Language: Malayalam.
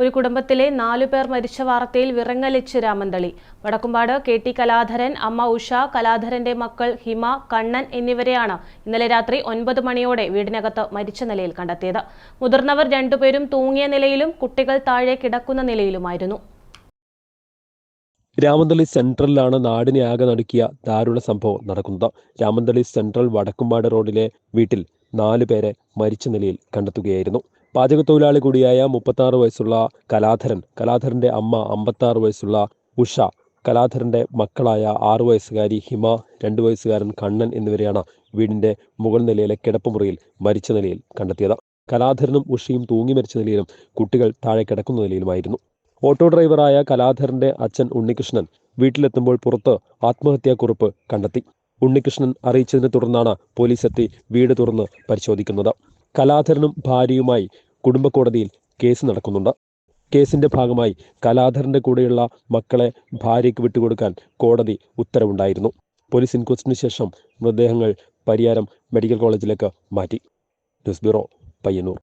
ഒരു കുടുംബത്തിലെ നാലു പേർ മരിച്ച വാർത്തയിൽ വിറങ്ങലിച്ച് രാമന്തളി വടക്കുംപാട് കെ ടി കലാധരൻ അമ്മ ഉഷ കലാധരന്റെ മക്കൾ ഹിമ കണ്ണൻ എന്നിവരെയാണ് ഇന്നലെ രാത്രി ഒൻപത് മണിയോടെ വീടിനകത്ത് മരിച്ച നിലയിൽ കണ്ടെത്തിയത്. മുതിർന്നവർ രണ്ടുപേരും തൂങ്ങിയ നിലയിലും കുട്ടികൾ താഴെ കിടക്കുന്ന നിലയിലുമായിരുന്നു. രാമന്തളി സെൻട്രലിലാണ് നാടിനെ ആകെ നടുക്കിയ ദാരുണ സംഭവം നടക്കുന്നത്. രാമന്തളി സെൻട്രൽ വടക്കുംപാട് റോഡിലെ വീട്ടിൽ നാലു പേരെ മരിച്ച നിലയിൽ കണ്ടെത്തുകയായിരുന്നു. പാചകത്തൊഴിലാളി കൂടിയായ മുപ്പത്താറ് വയസ്സുള്ള കലാധരൻ കലാധരന്റെ അമ്മ അമ്പത്താറ് വയസ്സുള്ള ഉഷ കലാധരന്റെ മക്കളായ ആറു വയസ്സുകാരി ഹിമ രണ്ടു വയസ്സുകാരൻ കണ്ണൻ എന്നിവരെയാണ് വീടിന്റെ മുകൾ നിലയിലെ കിടപ്പുമുറിയിൽ മരിച്ച നിലയിൽ കണ്ടെത്തിയത്. കലാധരനും ഉഷയും തൂങ്ങി മരിച്ച നിലയിലും കുട്ടികൾ താഴെ കിടക്കുന്ന നിലയിലുമായിരുന്നു. ഓട്ടോ ഡ്രൈവറായ കലാധരന്റെ അച്ഛൻ ഉണ്ണികൃഷ്ണൻ വീട്ടിലെത്തുമ്പോൾ പുറത്ത് ആത്മഹത്യാക്കുറിപ്പ് കണ്ടെത്തി. ഉണ്ണികൃഷ്ണൻ അറിയിച്ചതിനെ തുടർന്നാണ് പോലീസ് എത്തി വീട് തുറന്ന് പരിശോധിക്കുന്നത്. കലാധരനും ഭാര്യയുമായി കുടുംബ കോടതിയിൽ കേസ് നടക്കുന്നുണ്ട്. കേസിന്റെ ഭാഗമായി കലാധരന്റെ കൂടെയുള്ള മക്കളെ ഭാര്യയ്ക്ക് വിട്ടുകൊടുക്കാൻ കോടതി ഉത്തരവുണ്ടായിരുന്നു. പോലീസ് ഇൻക്വസ്റ്റിന് ശേഷം മൃതദേഹങ്ങൾ പരിയാരം മെഡിക്കൽ കോളേജിലേക്ക് മാറ്റി. News bureau Payyanur.